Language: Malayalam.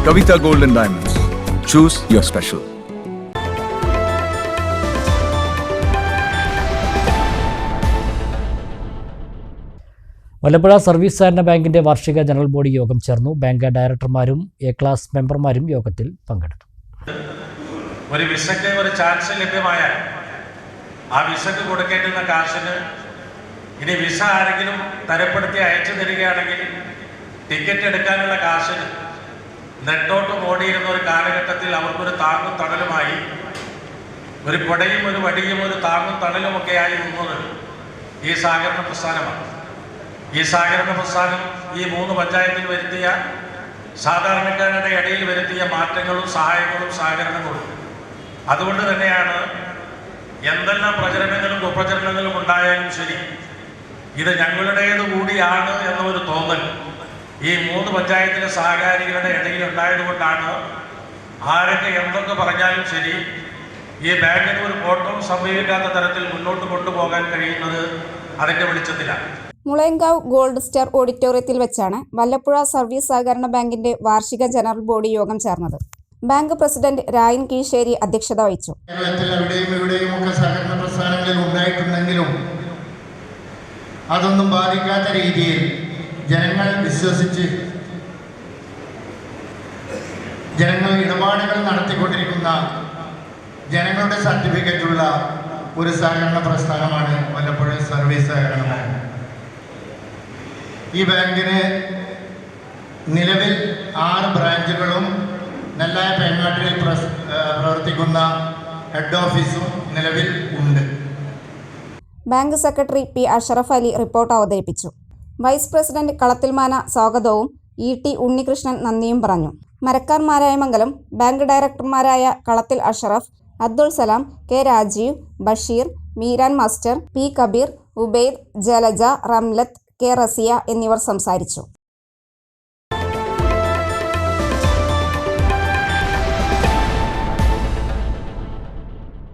Kavita Gold and Diamonds. Choose your special. Service സഹകരണ ബാങ്കിന്റെ വാർഷിക ജനറൽ ബോഡി യോഗം ചേർന്നു ബാങ്ക് ഡയറക്ടർമാരും എ ക്ലാസ് മെമ്പർമാരും യോഗത്തിൽ പങ്കെടുത്തു ഒരു വിസയ്ക്ക് ഒരു ചാൻസ് ലഭ്യമായാൽ ആ വിസക്ക് കൊടുക്കേണ്ടുന്ന കാശിന് ഇനി വിസ ആരെങ്കിലും തരപ്പെടുത്തി അയച്ചു തരികയാണെങ്കിൽ ടിക്കറ്റ് എടുക്കാനുള്ള കാശിന് നെട്ടോട്ട് ഓടിയിരുന്ന ഒരു കാലഘട്ടത്തിൽ അവർക്കൊരു താങ്ങും തണലുമായി ഒരു കൊടയും ഒരു വടിയും ഒരു താങ്ങും തണലുമൊക്കെയായി നിന്നത് ഈ സഹകരണ പ്രസ്ഥാനമാണ്. ഈ സഹകരണ പ്രസ്ഥാനം ഈ മൂന്ന് പഞ്ചായത്തിൽ വരുത്തിയ സാധാരണക്കാരുടെ ഇടയിൽ വരുത്തിയ മാറ്റങ്ങളും സഹായങ്ങളും സഹകരണങ്ങളും. അതുകൊണ്ട് തന്നെയാണ് എന്തെല്ലാം പ്രചരണങ്ങളും കുപ്രചരണങ്ങളും ഉണ്ടായാലും ശരി ഇത് ഞങ്ങളുടേത് കൂടിയാണ് എന്നൊരു തോന്നൽ. ഈ മൂന്ന് പഞ്ചായത്തിലെ സഹകാരികളുടെ ഇടയിൽ ഉണ്ടായതുകൊണ്ടാണ് ആരൊക്കെ എന്തൊക്കെ പറഞ്ഞാലും ശരി ഈ ബാങ്കിന് ഒരു കോട്ടവും സംഭവിക്കാത്ത തരത്തിൽ മുന്നോട്ട് കൊണ്ടുപോകാൻ കഴിയുന്നത് അതിന്റെ വെളിച്ചത്തിലാണ്. മുളയങ്കാവ് ഗോൾഡ് സ്റ്റാർ ഓഡിറ്റോറിയത്തിൽ വെച്ചാണ് വല്ലപ്പുഴ സർവീസ് സഹകരണ ബാങ്കിന്റെ വാർഷിക ജനറൽ ബോഡി യോഗം ചേർന്നത്. ബാങ്ക് പ്രസിഡന്റ് രായൻ കീശേരി അധ്യക്ഷത വഹിച്ചു. ഇവിടെയും ഒക്കെ സഹകരണ പ്രസ്ഥാനങ്ങളിൽ ഉണ്ടായിട്ടുണ്ടെങ്കിലും അതൊന്നും ബാധിക്കാത്ത രീതിയിൽ ജനങ്ങൾ വിശ്വസിച്ച് ജനങ്ങൾ ഇടപാടുകൾ നടത്തിക്കൊണ്ടിരിക്കുന്ന ജനങ്ങളുടെ സർട്ടിഫിക്കറ്റുള്ള ഒരു സഹകരണ പ്രസ്ഥാനമാണ് വല്ലപ്പോഴും സർവീസ് സഹകരണ ബാങ്ക് ഈ ബാങ്കിന് നിലവിൽ ആറ് ബ്രാഞ്ചുകളും നെല്ലായ പേങ്ങാട്ടിൽ പ്രവർത്തിക്കുന്ന ഹെഡ് ഓഫീസും നിലവിൽ ഉണ്ട്. Bank secretary P Ashraf Ali report അവതരിപ്പിച്ചു. വൈസ് പ്രസിഡന്റ് കളത്തിൽമാന സ്വാഗതവും ഇ ടി ഉണ്ണികൃഷ്ണൻ നന്ദിയും പറഞ്ഞു. Marakkar Marayamangalam bank ഡയറക്ടർമാരായ Kalathil Ashraf Abdul Salam K Rajeev Basheer Meeran master P Kabeer Ubaid Jalaja Ramlath K Rasiya എന്നിവർ സംസാരിച്ചു.